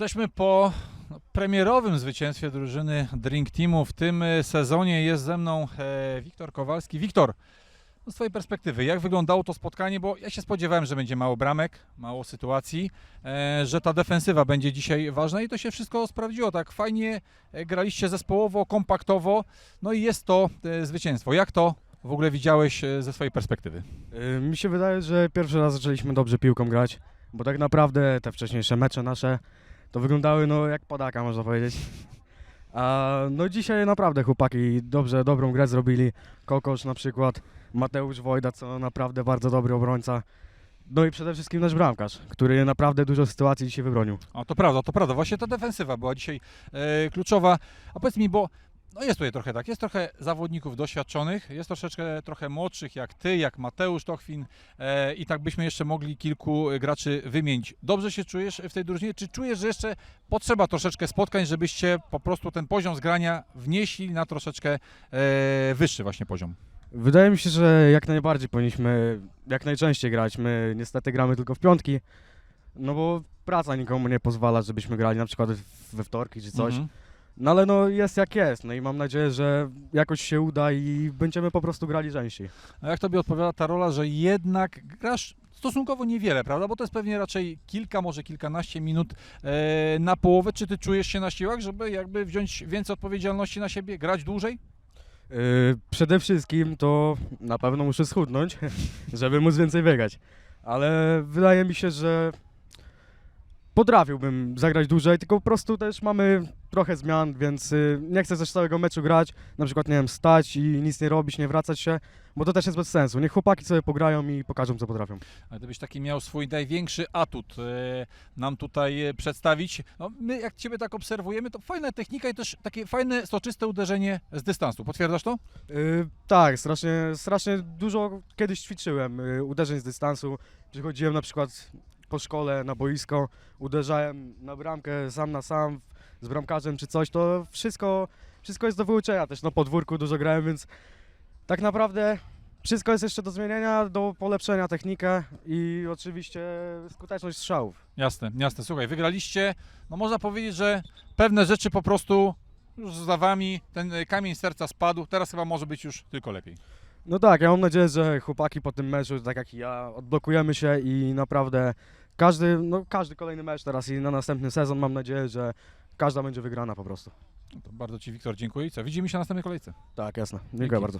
Jesteśmy po no, premierowym zwycięstwie drużyny Drink Teamu. W tym e, sezonie jest ze mną e, Wiktor Kowalski. Wiktor, no z Twojej perspektywy, jak wyglądało to spotkanie? Bo ja się spodziewałem, że będzie mało bramek, mało sytuacji, e, że ta defensywa będzie dzisiaj ważna i to się wszystko sprawdziło. Tak fajnie graliście zespołowo, kompaktowo, no i jest to zwycięstwo. Jak to w ogóle widziałeś ze swojej perspektywy? Mi się wydaje, że pierwszy raz zaczęliśmy dobrze piłką grać, bo tak naprawdę te wcześniejsze mecze nasze to wyglądały no jak padaka można powiedzieć. A no dzisiaj naprawdę chłopaki dobrze, dobrą grę zrobili. Kokosz na przykład, Mateusz Wojda, co naprawdę bardzo dobry obrońca. No i przede wszystkim nasz bramkarz, który naprawdę dużo sytuacji dzisiaj wybronił. O, to prawda, to prawda. Właśnie ta defensywa była dzisiaj e, kluczowa. A powiedz mi, bo no jest tutaj trochę tak, jest trochę zawodników doświadczonych, jest troszeczkę trochę młodszych jak ty, jak Mateusz Tochwin e, i tak byśmy jeszcze mogli kilku graczy wymienić. Dobrze się czujesz w tej drużynie? Czy czujesz, że jeszcze potrzeba troszeczkę spotkań, żebyście po prostu ten poziom zgrania wnieśli na troszeczkę e, wyższy właśnie poziom? Wydaje mi się, że jak najbardziej powinniśmy jak najczęściej grać. My niestety gramy tylko w piątki, no bo praca nikomu nie pozwala, żebyśmy grali na przykład we wtorki czy coś. Mhm. No ale no jest jak jest, no i mam nadzieję, że jakoś się uda i będziemy po prostu grali częściej. A jak tobie odpowiada ta rola, że jednak grasz stosunkowo niewiele, prawda? Bo to jest pewnie raczej kilka, może kilkanaście minut e, na połowę. Czy ty czujesz się na siłach, żeby jakby wziąć więcej odpowiedzialności na siebie, grać dłużej? Yy, przede wszystkim to na pewno muszę schudnąć, żeby móc więcej biegać. Ale wydaje mi się, że potrafiłbym zagrać dłużej, tylko po prostu też mamy trochę zmian, więc yy, nie chcę też całego meczu grać, na przykład nie wiem, stać i nic nie robić, nie wracać się, bo to też jest bez sensu. Niech chłopaki sobie pograją i pokażą co potrafią. A gdybyś taki miał swój największy atut e, nam tutaj e, przedstawić, no my jak Ciebie tak obserwujemy, to fajna technika i też takie fajne, soczyste uderzenie z dystansu. Potwierdzasz to? Tak, strasznie, strasznie dużo kiedyś ćwiczyłem uderzeń z dystansu. Przychodziłem na przykład po szkole na boisko, uderzałem na bramkę sam na sam z bramkarzem czy coś. To wszystko, wszystko jest do wyuczenia też. Na podwórku dużo grałem, więc tak naprawdę wszystko jest jeszcze do zmieniania, do polepszenia technikę i oczywiście skuteczność strzałów. Jasne, jasne. Słuchaj, wygraliście, no można powiedzieć, że pewne rzeczy po prostu już za Wami, ten kamień serca spadł, teraz chyba może być już tylko lepiej. No tak, ja mam nadzieję, że chłopaki po tym meczu, tak jak ja, odblokujemy się i naprawdę każdy, no każdy kolejny mecz teraz i na następny sezon mam nadzieję, że każda będzie wygrana po prostu. No to bardzo Ci, Wiktor, dziękuję i co? Widzimy się na następnej kolejce. Tak, jasne. Dziękuję Dzięki. bardzo.